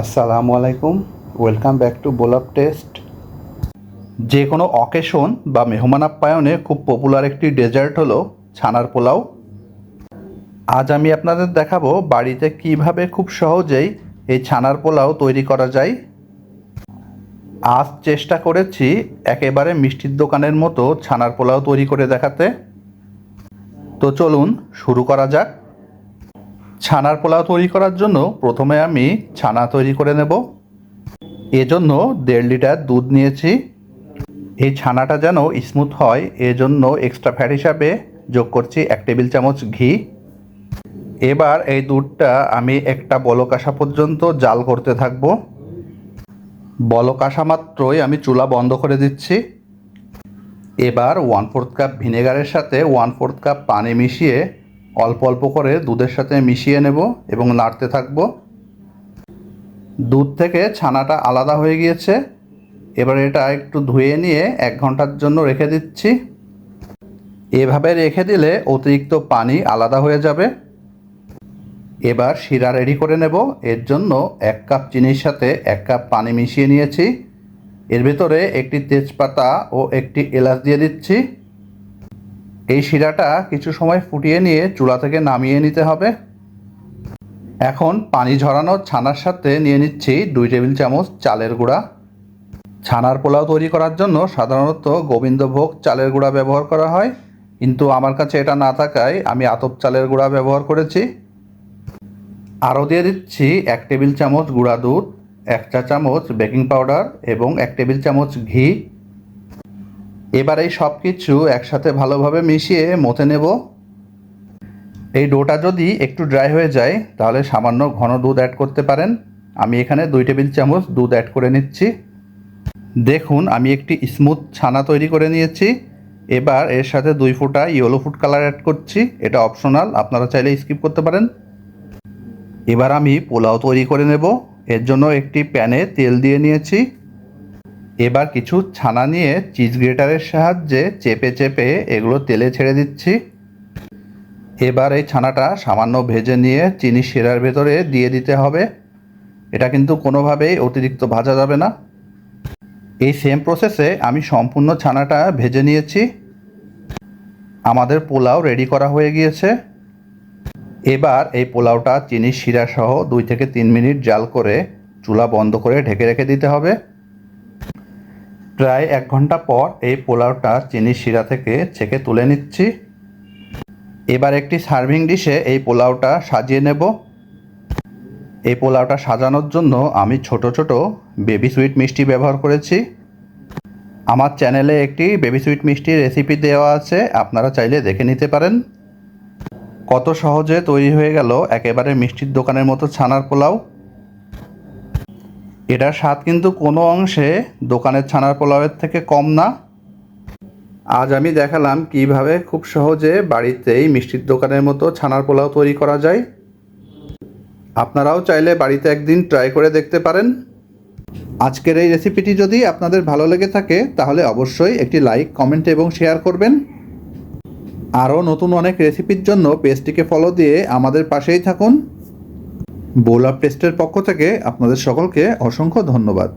আসসালামু আলাইকুম। Welcome back to বোলাপ টেস্ট যে কোনো অকেশন বা মেহমান আপ্যায়নে খুব পপুলার একটি ডেজার্ট হলো ছানার পোলাও। আজ আমি আপনাদের দেখাবো বাড়িতে কীভাবে খুব সহজেই এই ছানার পোলাও তৈরি করা যায়। আজ চেষ্টা করেছি একেবারে মিষ্টির দোকানের মতো ছানার পোলাও তৈরি করে দেখাতে। তো চলুন শুরু করা যাক। ছানার পোলাও তৈরি করার জন্য প্রথমে আমি ছানা তৈরি করে নেব। এজন্য দেড় লিটার দুধ নিয়েছি। এই ছানাটা যেন স্মুথ হয়, এজন্য এক্সট্রা ফ্যাট হিসাবে যোগ করছি এক টেবিল চামচ ঘি। এবার এই দুধটা আমি একটা বলক পর্যন্ত জাল করতে থাকব। বলক মাত্রই আমি চুলা বন্ধ করে দিচ্ছি। এবার ওয়ান ফোর্থ কাপ ভিনেগারের সাথে ওয়ান ফোর্থ কাপ পানি মিশিয়ে অল্প অল্প করে দুধের সাথে মিশিয়ে নেব এবং নাড়তে থাকব। দুধ থেকে ছানাটা আলাদা হয়ে গিয়েছে। এবার এটা একটু ধুয়ে নিয়ে এক ঘণ্টার জন্য রেখে দিচ্ছি। এভাবে রেখে দিলে অতিরিক্ত পানি আলাদা হয়ে যাবে। এবার শিরা রেডি করে নেব। এর জন্য এক কাপ চিনির সাথে এক কাপ পানি মিশিয়ে নিয়েছি। এর ভেতরে একটি তেজপাতা ও একটি এলাচ দিয়ে দিচ্ছি। এই শিরাটা কিছু সময় ফুটিয়ে নিয়ে চুলা থেকে নামিয়ে নিতে হবে। এখন পানি ঝরানো ছানার সাথে নিয়ে নিচ্ছি দুই টেবিল চামচ চালের গুঁড়া। ছানার পোলাও তৈরি করার জন্য সাধারণত গোবিন্দভোগ চালের গুঁড়া ব্যবহার করা হয়। কিন্তু আমার কাছে এটা না থাকায় আমি আতপ চালের গুঁড়া ব্যবহার করেছি। আরও দিয়ে দিচ্ছি এক টেবিল চামচ গুঁড়া দুধ, এক চা চামচ বেকিং পাউডার এবং এক টেবিল চামচ ঘি। এবার এই সব কিছু একসাথে ভালোভাবে মিশিয়ে মথে নেব। এই ডোটা যদি একটু ড্রাই হয়ে যায়, তাহলে সামান্য ঘন দুধ অ্যাড করতে পারেন। আমি এখানে দুই টেবিল চামচ দুধ অ্যাড করে নিচ্ছি। দেখুন, আমি একটি স্মুথ ছানা তৈরি করে নিয়েছি। এবার এর সাথে দুই ফুটা ইয়েলো ফুড কালার অ্যাড করছি। এটা অপশনাল আপনারা চাইলে স্কিপ করতে পারেন। এবার আমি পোলাও তৈরি করে নেব। এর জন্য একটি প্যানে তেল দিয়ে নিয়েছি। এবার কিছু ছানা নিয়ে চিজ গ্রেটারের সাহায্যে চেপে চেপে এগুলো তেলে ছেড়ে দিচ্ছি। এবার এই ছানাটা সামান্য ভেজে নিয়ে চিনি শিরার ভেতরে দিয়ে দিতে হবে। এটা কিন্তু কোনোভাবেই অতিরিক্ত ভাজা যাবে না। এই সেম প্রসেসে আমি সম্পূর্ণ ছানাটা ভেজে নিয়েছি। আমাদের পোলাও রেডি করা হয়ে গিয়েছে। এবার এই পোলাওটা চিনির শিরা সহ দুই থেকে তিন মিনিট জাল করে চুলা বন্ধ করে ঢেকে রেখে দিতে হবে। প্রায় এক ঘণ্টা পর এই পোলাওটা চিনির শিরা থেকে ছেঁকে তুলে নিচ্ছি। এবার একটি সার্ভিং ডিশে এই পোলাওটা সাজিয়ে নেব। এই পোলাওটা সাজানোর জন্য আমি ছোট ছোট বেবি সুইট মিষ্টি ব্যবহার করেছি। আমার চ্যানেলে একটি বেবি সুইট মিষ্টির রেসিপি দেওয়া আছে, আপনারা চাইলে দেখে নিতে পারেন। কত সহজে তৈরি হয়ে গেল একেবারে মিষ্টির দোকানের মতো ছানার পোলাও। এটার স্বাদ কিন্তু কোনো অংশে দোকানের ছানার পোলাওয়ের থেকে কম না। আজ আমি দেখালাম কীভাবে খুব সহজে বাড়িতেই মিষ্টির দোকানের মতো ছানার পোলাও তৈরি করা যায়। আপনারাও চাইলে বাড়িতে একদিন ট্রাই করে দেখতে পারেন। আজকের এই রেসিপিটি যদি আপনাদের ভালো লেগে থাকে, তাহলে অবশ্যই একটি লাইক, কমেন্ট এবং শেয়ার করবেন। আরও নতুন অনেক রেসিপির জন্য পেজটিকে ফলো দিয়ে আমাদের পাশেই থাকুন। বোলাপ প্রেস্টের পক্ষ থেকে আপনাদের সকলকে অসংখ্য ধন্যবাদ।